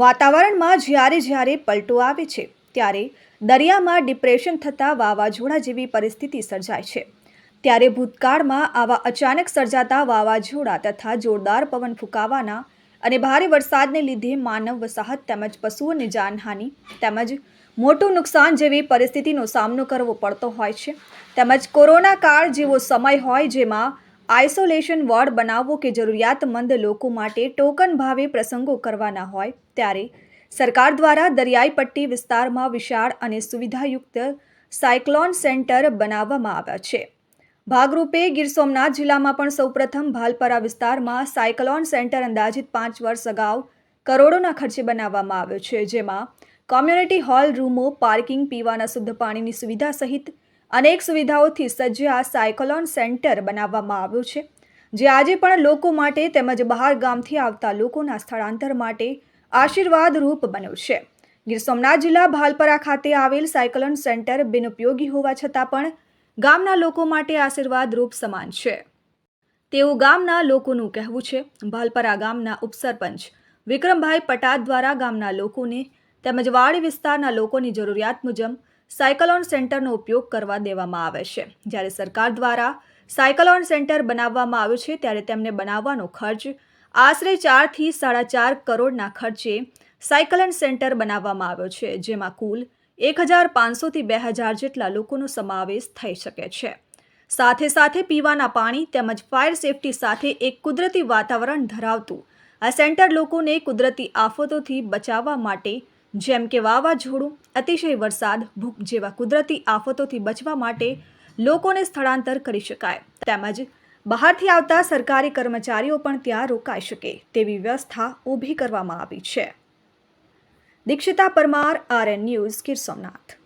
વાતાવરણમાં જ્યારે જ્યારે પલટો આવે છે, ત્યારે દરિયામાં ડિપ્રેશન થતાં વાવાઝોડા જેવી પરિસ્થિતિ સર્જાય છે. ત્યારે ભૂતકાળમાં આવા અચાનક સર્જાતા વાવાઝોડા તથા જોરદાર પવન ફૂંકાવાના અને ભારે વરસાદને લીધે માનવ વસાહત તેમજ પશુઓની જાનહાનિ તેમજ મોટું નુકસાન જેવી પરિસ્થિતિનો સામનો કરવો પડતો હોય છે. તેમજ કોરોના કાળ જેવો સમય હોય જેમાં આઇસોલેશન વોર્ડ બનાવવો કે જરૂરિયાતમંદ લોકો માટે ટોકન ભાવે પ્રસંગો કરવાના હોય, ત્યારે સરકાર દ્વારા દરિયાઈ પટ્ટી વિસ્તારમાં વિશાળ અને સુવિધાયુક્ત સાયક્લોન સેન્ટર બનાવવામાં આવ્યા છે. ભાગરૂપે ગીર સોમનાથ જિલ્લામાં પણ સૌપ્રથમ ભાલપરા વિસ્તારમાં સાયક્લોન સેન્ટર અંદાજિત પાંચ વર્ષ અગાઉ કરોડોના ખર્ચે બનાવવામાં આવ્યો છે, જેમાં કોમ્યુનિટી હોલ રૂમો, પાર્કિંગ, પીવાના શુદ્ધ પાણીની સુવિધા સહિત અનેક સુવિધાઓથી સજ્જ આ સાયક્લોન સેન્ટર બનાવવામાં આવ્યું છે, જે આજે પણ લોકો માટે તેમજ બહાર ગામથી આવતા લોકોના સ્થળાંતર માટે આશીર્વાદ રૂપ બન્યું છે. ગીર સોમનાથ જિલ્લા ભાલપરા ખાતે આવેલ સાયકલોન સેન્ટર બિનઉપયોગી હોવા છતાં પણ ગામના લોકો માટે આશીર્વાદ રૂપ સમાન છે. તેવું ગામના લોકોનું કહેવું છે, ભાલપરા ગામના ઉપસરપંચ વિક્રમભાઈ પટાદ દ્વારા ગામના લોકોને તેમજ વાડી વિસ્તારના લોકોની જરૂરિયાત મુજબ સાયક્લોન સેન્ટરનો ઉપયોગ કરવા દેવામાં આવે છે. જ્યારે સરકાર દ્વારા સાયકલોન સેન્ટર બનાવવામાં આવ્યું છે, ત્યારે તેમને બનાવવાનો ખર્ચ આશરે ચારથી સાડા ચાર કરોડના ખર્ચે સાયકલોન સેન્ટર બનાવવામાં આવ્યો છે, જેમાં કુલ એક હજાર પાંચસોથી બે હજાર જેટલા લોકોનો સમાવેશ થઈ શકે છે. સાથે સાથે પીવાના પાણી તેમજ ફાયર સેફટી સાથે એક કુદરતી વાતાવરણ ધરાવતું આ સેન્ટર લોકોને કુદરતી આફતોથી બચાવવા માટે, જેમ કે વાવાઝોડું અતિશય વરસાદ ભૂખ જેવા કુદરતી આફતોથી બચવા માટે લોકોને સ્થળાંતર કરી શકાય. તેમજ બહારથી આવતા સરકારી કર્મચારીઓ પણ ત્યાં રોકાઈ શકે તેવી વ્યવસ્થા ઊભી કરવામાં આવી છે. Dikshita Parmar, R N news Gir Somnath.